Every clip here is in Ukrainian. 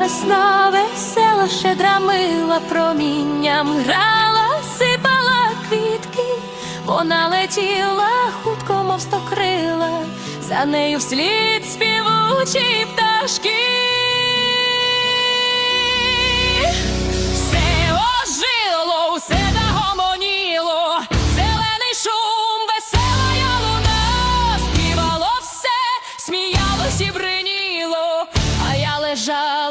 Весна, весела, щедра мила промінням грала, сипала квітки, вона летіла хутко, мов стокрила, за нею вслід співучі пташки. Все ожило, усе загомоніло, зелений шум, весела луна, співало все, сміялось і бриніло, а я лежала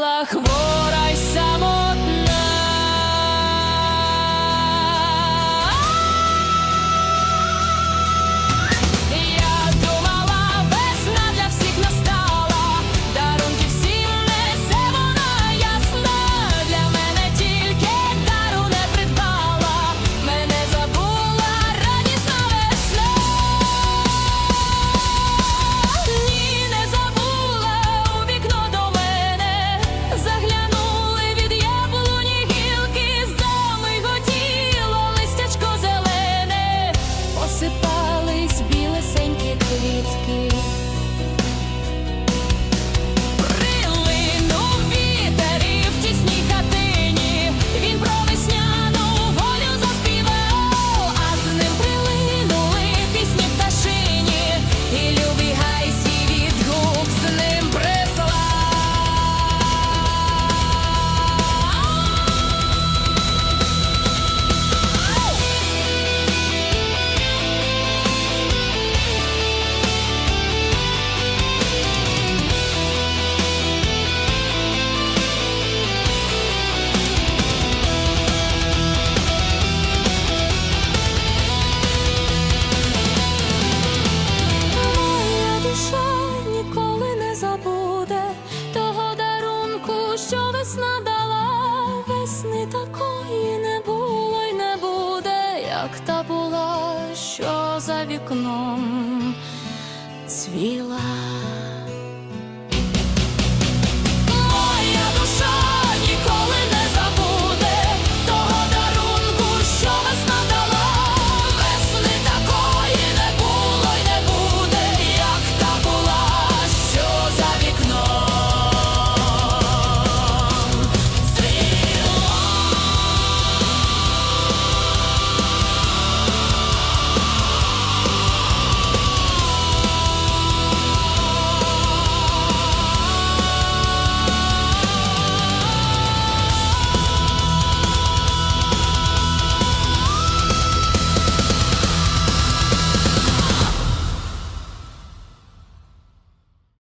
білесенькі Що весна дала. Весни такої не було й не буде, як та була, що за вікном цвіла.